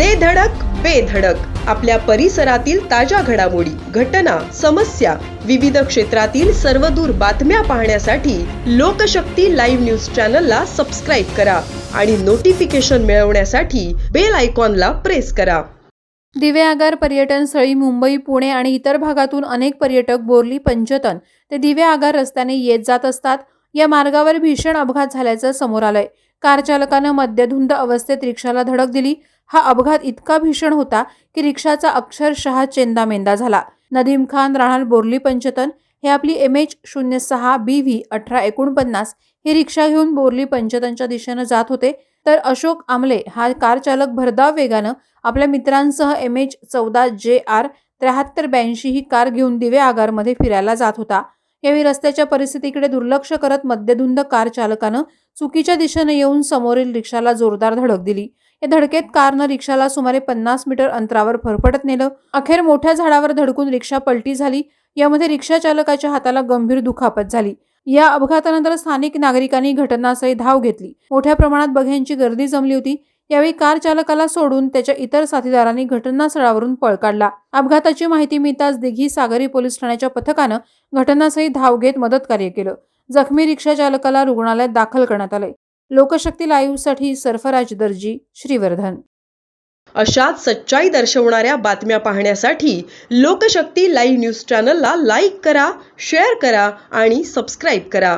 दे धडक बेधडक आपल्या परिसरातील ताज्या घडामोडी घटना समस्या विविध क्षेत्रातील सर्वदूर बातम्या पाहण्यासाठी लोकशक्ती लाईव्ह न्यूज चॅनलला सबस्क्राईब करा आणि नोटिफिकेशन मिळवण्यासाठी बेल आयकॉनला प्रेस करा. दिवे आगार पर्यटन स्थळी मुंबई पुणे आणि इतर भागातून अनेक पर्यटक बोरली पंचतन. ते दिवे आगार रस्त्याने येत जात असतात. या मार्गावर भीषण अपघात झाल्याचं समोर आलंय. कार चालकानं मद्यधुंद अवस्थेत रिक्षाला धडक दिली. हा अपघात इतका भीषण होता की रिक्षाचा अक्षरशः चेंदामेंदा झाला. नदीम खान राहणार बोर्ली पंचतन हे आपली एम एच शून्य सहा बी व्ही अठरा एकोणपन्नास ही रिक्षा घेऊन बोरली पंचतनच्या दिशेनं जात होते. तर अशोक आमले हा कार चालक भरधाव वेगानं आपल्या मित्रांसह एम एच चौदा जे आर त्र्याहत्तर ब्याऐंशी ही कार घेऊन दिवे आगारमध्ये फिरायला जात होता. यावेळी रस्त्याच्या परिस्थितीकडे दुर्लक्ष करत मद्यधुंद कार चालकानं चुकीच्या दिशेनं येऊन समोरील रिक्षाला जोरदार धडक दिली. या धडकेत कारनं रिक्षाला सुमारे पन्नास मीटर अंतरावर फरफटत नेलं. अखेर मोठ्या झाडावर धडकून रिक्षा पलटी झाली. यामध्ये रिक्षा चालकाच्या हाताला गंभीर दुखापत झाली. या अपघातानंतर स्थानिक नागरिकांनी घटनास्थळी धाव घेतली. मोठ्या प्रमाणात बघ्यांची गर्दी जमली होती. यावेळी कार चालकाला सोडून त्याच्या इतर साथीदारांनी घटनास्थळावरून पळ काढला. अपघाताची माहिती मिळताच दिघी सागरी पोलीस ठाण्याच्या पथकानं घटनास्थळी धाव घेत मदत कार्य केलं. जखमी रिक्षा चालकाला रुग्णालयात दाखल करण्यात आले लोकशक्ती लाईव्हसाठी सरफराज दर्जी श्रीवर्धन. अशाच सच्चाई दर्शवणाऱ्या बातम्या पाहण्यासाठी लोकशक्ती लाईव्ह न्यूज चॅनलला लाईक करा शेअर करा आणि सबस्क्राईब करा.